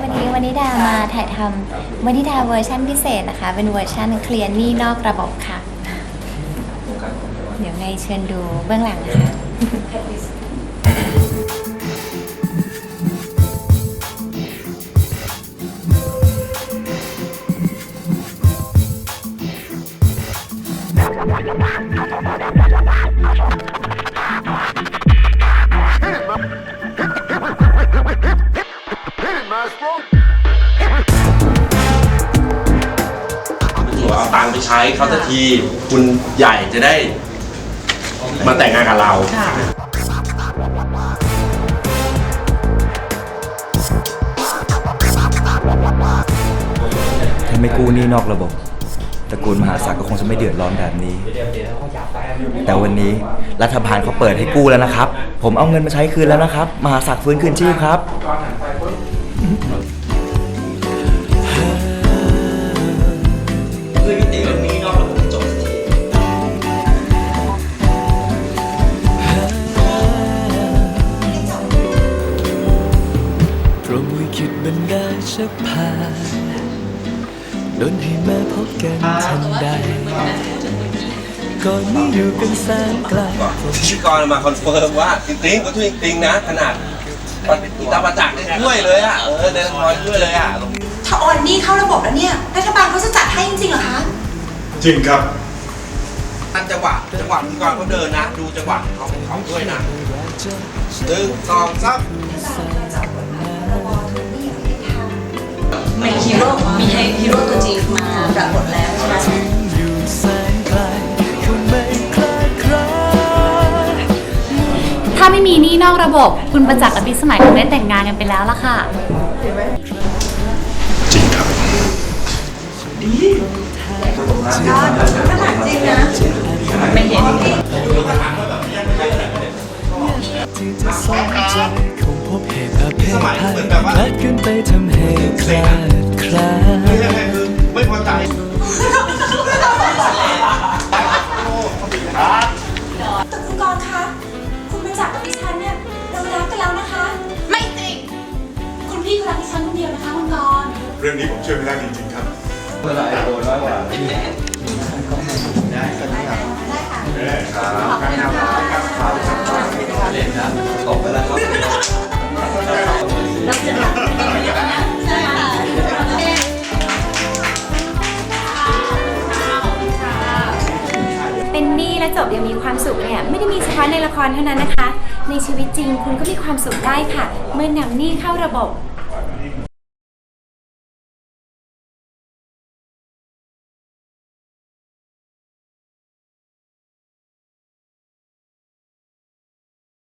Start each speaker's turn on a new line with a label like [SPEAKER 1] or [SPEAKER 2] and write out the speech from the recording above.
[SPEAKER 1] วันนี้วันนิดามาถ่ายทำวันนิดาเวอร์ชันพิเศษนะคะ เป็นเวอร์ชันเคลียร์นี้นอกระบบค่ะ เดี๋ยวไงเชิญดูเบื้องหลังนะคะ
[SPEAKER 2] เอาตังค์ไปใช้เขาสักทีคุณใหญ่จะได้มาแต่งงานกับเรา
[SPEAKER 3] ถ้าไม่กู้หนี้นอกระบบตระกูลมหาศักดิ์ก็คงจะไม่เดือดร้อนแบบนี้ แต่วันนี้รัฐบาลเขาเปิดให้กู้แล้วนะครับ ผมเอาเงินมาใช้คืนแล้วนะครับ มหาศักดิ์ฟื้นคืนชีพครับ
[SPEAKER 2] บั
[SPEAKER 4] นดาลชักพาโดนให้มาพบกันทันใด ก่อนนี้อยู่กันแสนไกล
[SPEAKER 2] พิธีกรมาคอนเฟิร์มว่าจริงๆก็ช่วยจริงๆนะ ขนาดอิตาประจักษ์เนี่ยช่วยเลยอะ เออเดนทอยช่วยเลยอะ
[SPEAKER 5] ถ้าโอนหนี้เข้าระบบแล้วเนี่ย รัฐบาลเขาจะจัดให้จริงๆเหรอคะ
[SPEAKER 6] จริงครับ
[SPEAKER 2] อันจังหวะจังหวะพิธีกรเขาเดินนะ ดูจังหวะเขาของเขาด้วยนะหนึ่งสองสาม
[SPEAKER 5] มีฮีโร่มีฮีโร่ตัวจริงมาปรากฏแล้วใช่ไหม
[SPEAKER 4] อยู่แสนไกลคงไม่คลาดคลา
[SPEAKER 7] ถ้าไม่มีหนี้นอกระบบ คุณประจักษ์กับพิสมัยคงได้แต่งงานกันไปแล้วล่ะค่ะ
[SPEAKER 6] จริงครับ
[SPEAKER 5] ขนาดจริงนะ ไม่เห็น
[SPEAKER 4] ที่จะสนใจคงพบเหตุอาเพศภัยคลาดขึ้นไปทำให้คลาด
[SPEAKER 6] เรื่องนี้ผมช่วยไม่ได้จริงๆครับ
[SPEAKER 1] เป็นหนี้และจบยังมีความสุขเนี่ยไม่ได้มีเฉพาะในละครเท่านั้นนะคะ ในชีวิตจริงคุณก็มีความสุขได้ค่ะ เมื่อนำหนี้เข้าระบบ